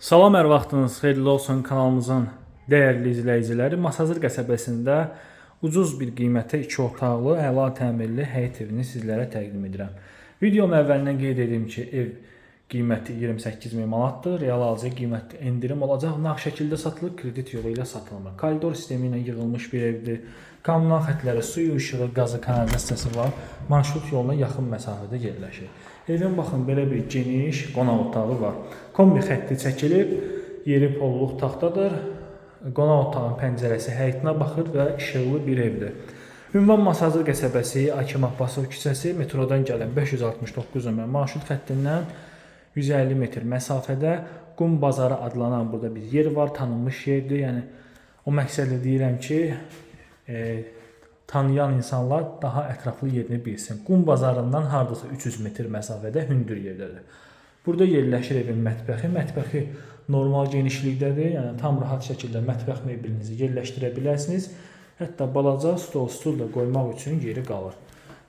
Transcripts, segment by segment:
Salam, hər vaxtınız xeyirli olsun kanalımızın dəyərli izləyiciləri. Masazır qəsəbəsində ucuz bir qiymətə 2 otaqlı, əla təmirli həyət evini sizlərə təqdim edirəm. Videonun əvvəlindən qeyd edim ki, ev qiyməti 28 min manatdır. Real alıcı qiymətdə endirim olacaq. Nağd şəkildə satılır, kredit yolu ilə satılmır. Koridor sistemi ilə yığılmış bir evdir. Kommunal xətləri, suyu, işığı, qazı, kanalizasiyası var. Marşrut yoluna yaxın məsafədə yerləşir. Evin baxın belə bir geniş qonaq otağı var. Kombi xətti çəkilib, yeri polluq taxtadır. Qonaq otağının pəncərəsi həyitinə baxır və işıqlı bir evdir. Ünvan Masazır qəsəbəsi, Akim Abbasov küçəsi, metrodan gələn 569 nömrə marşrut xəttindən 150 metr məsafədə Qum bazarı adlanan burada bir yer var, tanınmış yerdir. Yəni o məqsədlə deyirəm ki, e, tanıyan insanlar daha ətraflı yerini bilsin. Qum bazarından hardasa 300 metr məsafədə hündür yerdədir. Burada yerləşir evin mətbəxi. Mətbəxi normal genişlikdədir. Yəni tam rahat şəkildə mətbəx mebelinizi yerləşdirə bilərsiniz. Hətta balaca stol, stul da qoymaq üçün yeri qalır.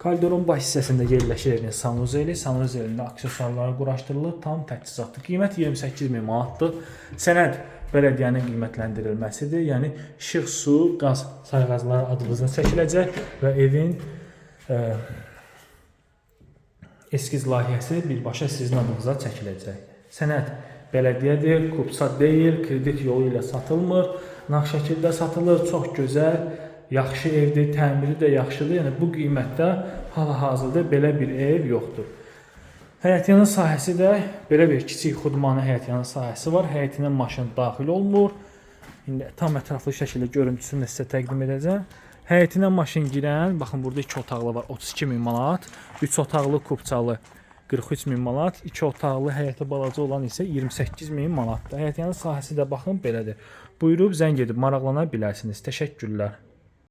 Koridorun baş hissəsində yerləşir evin sanuzeli. Sanuzelində aksesuarları quraşdırılıb, tam təchizatlı. Qiymət 28 min manatdır. Sənəd bələdiyyənin qiymətləndirilməsidir. Yəni işıq, su, qaz sayğacları adınıza çəkiləcək və evin e, eskiz layihəsi birbaşa sizin adınıza çəkiləcək. Sənəd bələdiyyədir, kupça deyil, kredit yolu ilə satılmır, nağd şəkildə satılır, çox gözəl, yaxşı evdir, təmiri də yaxşıdır. Yəni bu qiymətdə hal-hazırda belə bir ev yoxdur. Həyətyanı sahəsi də belə bir kiçik xudmanı həyətyanı sahəsi var. Həyətinə maşın daxil olmur. İndi tam ətraflı şəkildə görüntüsünü sizə təqdim edəcəm. Həyətinə maşın girən, baxın burada 2 otaqlı var, 32 min manat. 3 otaqlı kupçalı 43 min manat. 2 otaqlı həyəti balaca olan isə 28 min manatdır. Həyətyanı sahəsi də baxın belədir. Buyurub zəng edib maraqlana bilərsiniz. Təşəkkürlər.